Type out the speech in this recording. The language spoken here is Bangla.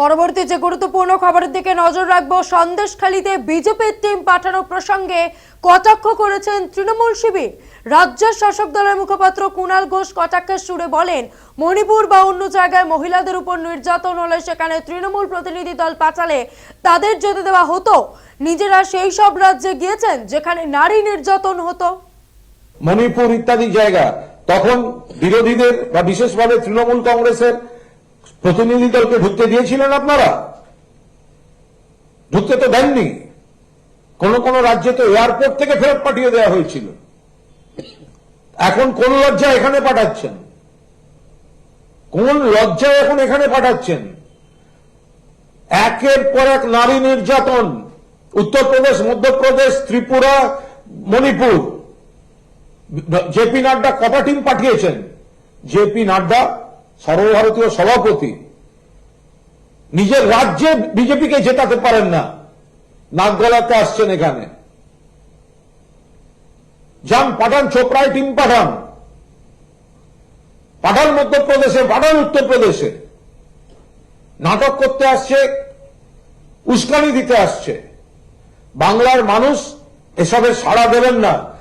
পরবর্তী যে গুরুত্বপূর্ণ খবরের দিকে নজর রাখব, সন্দেশখালীতে বিজেপির টিম পাঠানো প্রসঙ্গে কটাক্ষ করেছেন তৃণমূল শিবির। রাজ্যের শাসক দলের মুখপাত্র কুণাল ঘোষ কটাক্ষের সুরে বলেন, মণিপুর বা অন্য জায়গায় মহিলাদের উপর নির্যাতন হলে সেখানে তৃণমূল প্রতিনিধি দল পাঠালে তাদের যেতে দেওয়া হতো। নিজেরা সেই সব রাজ্যে গিয়েছেন যেখানে নারী নির্যাতন হতো। মণিপুর ইত্যাদি জায়গা, তখন বিরোধীদের বা বিশেষভাবে তৃণমূল কংগ্রেসের প্রতিনিধি দলকে ঢুকতে দিয়েছিলেন আপনারা? ঢুকতে তো দেননি। কোন কোন রাজ্যে তো এয়ারপোর্ট থেকে ফেরত পাঠিয়ে দেওয়া হয়েছিল। এখন কোন লজ্জা এখানে পাঠাচ্ছেন? কোন লজ্জায় এখন এখানে পাঠাচ্ছেন? একের পর এক নারী নির্যাতন। উত্তরপ্রদেশ, মধ্যপ্রদেশ, ত্রিপুরা, মণিপুর। জেপি নাড্ডা কটা টিম পাঠিয়েছেন? জেপি নাড্ডা সর্বভারতীয় সভাপতি, নিজের রাজ্যে বিজেপিকে জেতাতে পারেন না। নাক গলাতে আসছেন এখানে। যান পাঠান, চোপড়ায় টিম পাঠান। পাঠান মধ্যপ্রদেশে, পাঠান উত্তরপ্রদেশে। নাটক করতে আসছে, উস্কানি দিতে আসছে। বাংলার মানুষ এসবের সাড়া দেবেন না।